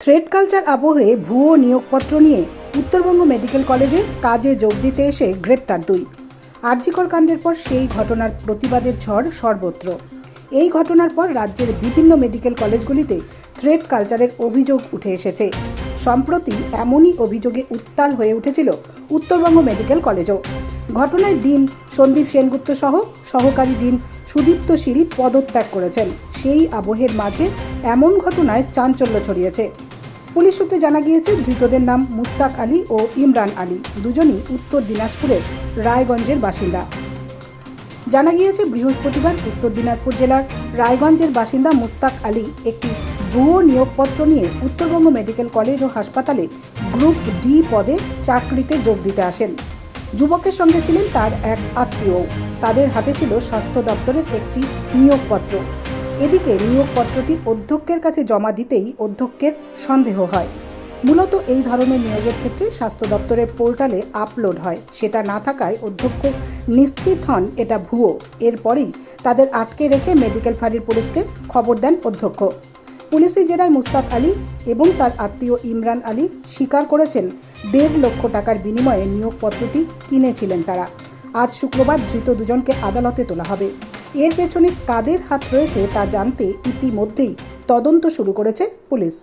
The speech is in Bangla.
থ্রেড কালচার আবহে ভুয়ো নিয়োগপত্র নিয়ে উত্তরবঙ্গ মেডিকেল কলেজে কাজে যোগ দিতে এসে গ্রেপ্তার দুই। আরজিকর কাণ্ডের পর সেই ঘটনার প্রতিবাদের ঝড় সর্বত্র। এই ঘটনার পর রাজ্যের বিভিন্ন মেডিকেল কলেজগুলিতে থ্রেড কালচারের অভিযোগ উঠে এসেছে। সম্প্রতি এমনই অভিযোগে উত্তাল হয়ে উঠেছিল উত্তরবঙ্গ মেডিকেল কলেজও। ঘটনার দিন সন্দীপ সেনগুপ্ত সহ সহকারী ডিন সুদীপ্ত শীল পদত্যাগ করেছেন। সেই আবহের মাঝে এমন ঘটনায় চাঞ্চল্য ছড়িয়েছে। পুলিশ সূত্রে জানা গিয়েছে, ধৃতদের নাম মুস্তাক আলী ও ইমরান আলী। দুজনই উত্তর দিনাজপুরের রায়গঞ্জের বাসিন্দা। জানা গিয়েছে, বৃহস্পতিবার উত্তর দিনাজপুর জেলার রায়গঞ্জের বাসিন্দা মুস্তাক আলী একটি ভুয়ো নিয়োগপত্র নিয়ে উত্তরবঙ্গ মেডিকেল কলেজ ও হাসপাতালে গ্রুপ ডি পদে চাকরিতে যোগ দিতে আসেন। যুবকের সঙ্গে ছিলেন তার এক আত্মীয় তাদের হাতে ছিল স্বাস্থ্য দপ্তরের একটি নিয়োগপত্র। এদিকে নিয়োগপত্রটি অধ্যক্ষের কাছে জমা দিতেই অধ্যক্ষের সন্দেহ হয়। মূলত এই ধরনের নিয়োগের ক্ষেত্রে স্বাস্থ্য দপ্তরের পোর্টালে আপলোড হয়। সেটা না থাকায় অধ্যক্ষ নিশ্চিত হন এটা ভুয়ো। এরপরেই তাদের আটকে রেখে মেডিকেল ফাঁড়ির পুলিশকে খবর দেন অধ্যক্ষ। পুলিশি জেরায় মুস্তাক আলী এবং তার আত্মীয় ইমরান আলী স্বীকার করেছেন, দেড় লক্ষ টাকার বিনিময়ে নিয়োগপত্রটি কিনেছিলেন তারা। আজ শুক্রবার ধৃত দুজনকে আদালতে তোলা হবে। এর পেছনে কাদের হাত রয়েছে তা জানতে ইতিমধ্যেই তদন্ত শুরু করেছে পুলিশ।